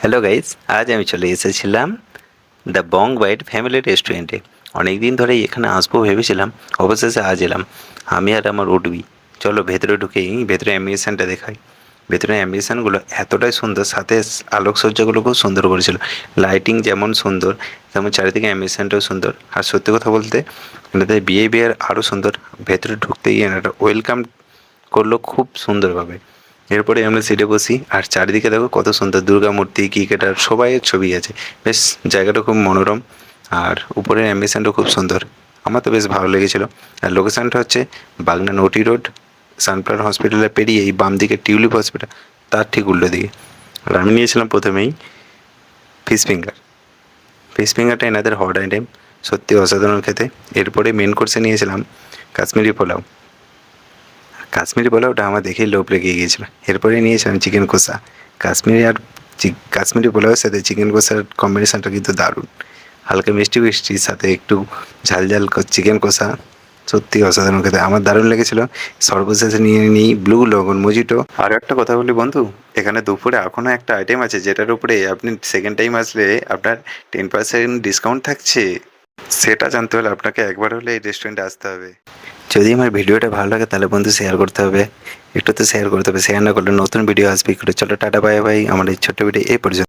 Hello guys আজ আমি চলে এসেছিলাম দ্য বং বাইট ফ্যামিলি রেস্টুরেন্টে অনেক দিন ধরেই এখানে আসব ভেবেছিলাম, অবশেষে আজ এলাম। আমি আর আমার উঠবি চলো ভেতরে ঢুকেই ভেতরে অ্যাম্বিয়েশনটা দেখাই। ভেতরে অ্যাম্বিয়েশনগুলো এতটাই সুন্দর, সাথে আলোকসজ্জাগুলো খুব সুন্দর করেছিল। লাইটিং যেমন সুন্দর, তেমন চারিদিকে অ্যাম্বিয়েশনটাও সুন্দর। আর সত্যি কথা বলতে, এটাতে বিহেভিয়ার আরও সুন্দর। ভেতরে ঢুকতেই একটা ওয়েলকাম করল খুব সুন্দরভাবে। এরপরে আমরা সিটে বসি। আর চারিদিকে দেখো কত সুন্দর দুর্গা মূর্তি, ক্রিকেটার সবাইয়ের ছবি আছে। বেশ, জায়গাটা খুব মনোরম। আর উপরের অ্যাম্বিশনটাও খুব সুন্দর। আমার তো বেশ ভালো লেগেছিল। আর লোকেশানটা হচ্ছে বাগনা নটি রোড সানপ্লান হসপিটালে পেরিয়ে এই বাম দিকে টিউলিপ হসপিটাল তার ঠিক উল্টো দিকে। আর আমি নিয়েছিলাম প্রথমেই ফিশ ফিঙ্গার ফিশ ফিঙ্গারটা এনাদের হট আইটেম সত্যি অসাধারণ খেতে। এরপরে মেন কোর্সে নিয়েছিলাম কাশ্মীরি পোলাও। কাশ্মীরি পোলাওটা আমার দেখেই লোভ লেগে গিয়েছিল। এরপরে নিয়েছিলাম চিকেন কষা। কাশ্মীরি আর কাশ্মীরি পোলাওয়ের সাথে চিকেন কষার কম্বিনেশনটা কিন্তু দারুণ। হালকা মিষ্টি মিষ্টির সাথে একটু ঝাল ঝাল চিকেন কষা সত্যি অসাধারণ খেতে। আমার দারুণ লেগেছিল। সর্বশেষে নিয়ে নিই ব্লু লগন মজিটো আর একটা কথা বলি বন্ধু, এখানে দুপুরে এখনও একটা আইটেম আছে যেটার উপরে আপনি সেকেন্ড টাইম আসলে আপনার টেন পার্সেন্ট ডিসকাউন্ট থাকছে। সেটা জানতে হলে আপনাকে একবার হলে এই রেস্টুরেন্টে আসতে হবে। যদি আমার ভিডিওটা ভালো লাগে তাহলে বন্ধু শেয়ার করতে হবে। একটু তো শেয়ার করতে হবে। শেয়ার না করলে নতুন ভিডিও আসবে। একটু চলো, টাটা বাই বাই আমার এই ছোট্ট ভিডিও এই পর্যন্ত।